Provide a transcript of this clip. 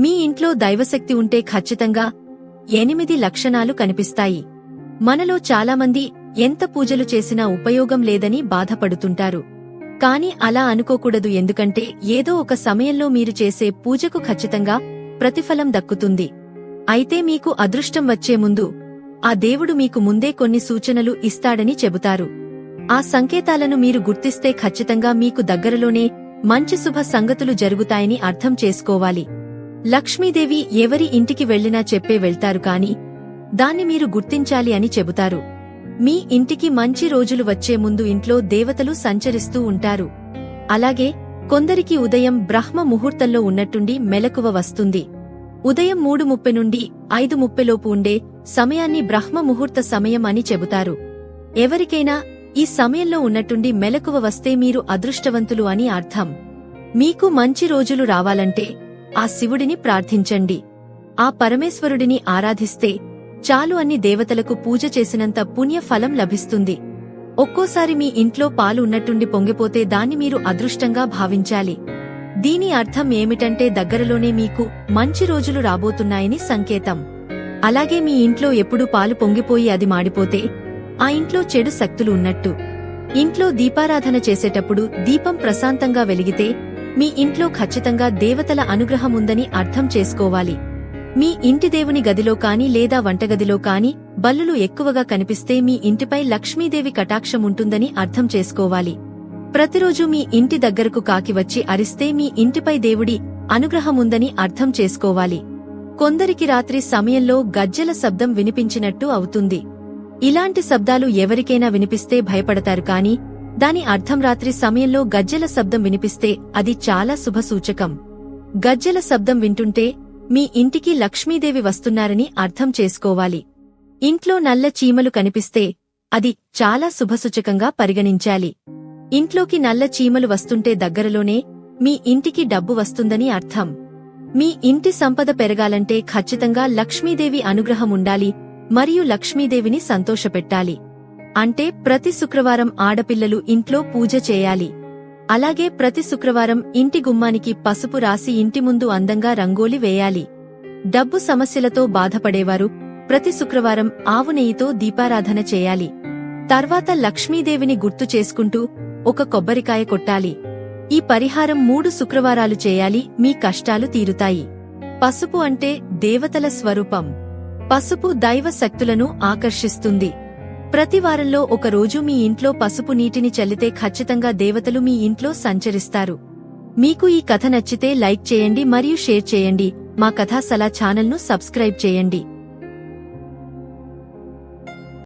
మీ ఇంట్లో దైవశక్తి ఉంటే ఖచ్చితంగా ఎనిమిది లక్షణాలు కనిపిస్తాయి. మనలో చాలామంది ఎంత పూజలు చేసినా ఉపయోగం లేదని బాధపడుతుంటారు. కాని అలా అనుకోకూడదు ఎందుకంటే ఏదో ఒక సమయంలో మీరు చేసే పూజకు ఖచ్చితంగా ప్రతిఫలం దక్కుతుంది. అయితే మీకు అదృష్టం వచ్చే ముందు ఆ దేవుడు మీకు ముందే కొన్ని సూచనలు ఇస్తాడని చెబుతారు. ఆ సంకేతాలను మీరు గుర్తిస్తే ఖచ్చితంగా మీకు దగ్గరలోనే మంచి శుభ సంగతులు జరుగుతాయని అర్థం చేసుకోవాలి. లక్ష్మీదేవి ఎవరి ఇంటికి వెళ్ళినా చెప్పే వెళ్తారు కాని దాన్ని మీరు గుర్తించాలి అని చెబుతారు. మీ ఇంటికి మంచి రోజులు వచ్చే ముందు ఇంట్లో దేవతలు సంచరిస్తూ ఉంటారు. అలాగే కొందరికి ఉదయం బ్రహ్మ ముహూర్తంలో ఉన్నట్టుండి మెలకువ వస్తుంది. ఉదయం మూడు ముప్పై నుండి ఐదు ముప్పెలోపు ఉండే సమయాన్ని బ్రహ్మ ముహూర్త సమయం అని చెబుతారు. ఎవరికైనా ఈ సమయంలో ఉన్నట్టుండి మెలకువ వస్తే మీరు అదృష్టవంతులు అని అర్థం. మీకు మంచి రోజులు రావాలంటే ఆ శివుడిని ప్రార్థించండి. ఆ పరమేశ్వరుడిని ఆరాధిస్తే చాలు అన్ని దేవతలకు పూజ చేసినంత పుణ్య ఫలం లభిస్తుంది. ఒక్కోసారి మీ ఇంట్లో పాలు ఉన్నట్టుండి పొంగిపోతే దాన్ని మీరు అదృష్టంగా భావించాలి. దీని అర్థం ఏమిటంటే దగ్గరలోనే మీకు మంచి రోజులు రాబోతున్నాయని సంకేతం. అలాగే మీ ఇంట్లో ఎప్పుడూ పాలు పొంగిపోయి అది మాడిపోతే ఆ ఇంట్లో చెడు శక్తులు ఉన్నట్టు. ఇంట్లో దీపారాధన చేసేటప్పుడు దీపం ప్రశాంతంగా వెలిగితే మీ ఇంట్లో ఖచ్చితంగా దేవతల అనుగ్రహం ఉందని అర్థం చేసుకోవాలి. మీ ఇంటి దేవుని గదిలో కాని లేదా వంటగదిలో కాని బల్లులు ఎక్కువగా కనిపిస్తే మీ ఇంటిపై లక్ష్మీదేవి కటాక్షం ఉంటుందని అర్థం చేసుకోవాలి. ప్రతిరోజు మీ ఇంటి దగ్గరకు కాకి వచ్చి అరిస్తే మీ ఇంటిపై దేవుడి అనుగ్రహముందని అర్థం చేసుకోవాలి. కొందరికి రాత్రి సమయంలో గజ్జెల శబ్దం వినిపించినట్టు అవుతుంది. ఇలాంటి శబ్దాలు ఎవరికైనా వినిపిస్తే భయపడతారు కానీ దాని అర్థం రాత్రి సమయంలో గజ్జెల శబ్దం వినిపిస్తే అది చాలా శుభసూచకం గజ్జెల శబ్దం వింటుంటే మీ ఇంటికి లక్ష్మీదేవి వస్తున్నారని అర్థం చేసుకోవాలి. ఇంట్లో నల్ల చీమలు కనిపిస్తే అది చాలా శుభసూచకంగా పరిగణించాలి. ఇంట్లోకి నల్ల చీమలు వస్తుంటే దగ్గరలోనే మీ ఇంటికి డబ్బు వస్తుందని అర్థం. మీ ఇంటి సంపద పెరగాలంటే ఖచ్చితంగా లక్ష్మీదేవి అనుగ్రహం ఉండాలి మరియు లక్ష్మీదేవిని సంతోషపెట్టాలి. అంటే ప్రతి శుక్రవారం ఆడపిల్లలు ఇంట్లో పూజ చేయాలి. అలాగే ప్రతి శుక్రవారం ఇంటి గుమ్మానికి పసుపు రాసి ఇంటి ముందు అందంగా రంగోలి వేయాలి. డబ్బు సమస్యలతో బాధపడేవారు ప్రతి శుక్రవారం ఆవు నెయ్యితో దీపారాధన చేయాలి. తర్వాత లక్ష్మీదేవిని గుర్తు చేసుకుంటూ ఒక కొబ్బరికాయ కొట్టాలి. ఈ పరిహారం మూడు శుక్రవారాలు చేయాలి మీ కష్టాలు తీరుతాయి. పసుపు అంటే దేవతల స్వరూపం. పసుపు దైవ శక్తులను ఆకర్షిస్తుంది. ప్రతి వారంలో ఒక రోజు మీ ఇంట్లో పసుపు నీటిని చల్లితే ఖచ్చితంగా దేవతలు మీ ఇంట్లో సంచరిస్తారు. మీకు ఈ కథ నచ్చితే లైక్ చేయండి మరియు షేర్ చేయండి. మా కథాసలా ఛానల్ను సబ్స్క్రైబ్ చేయండి.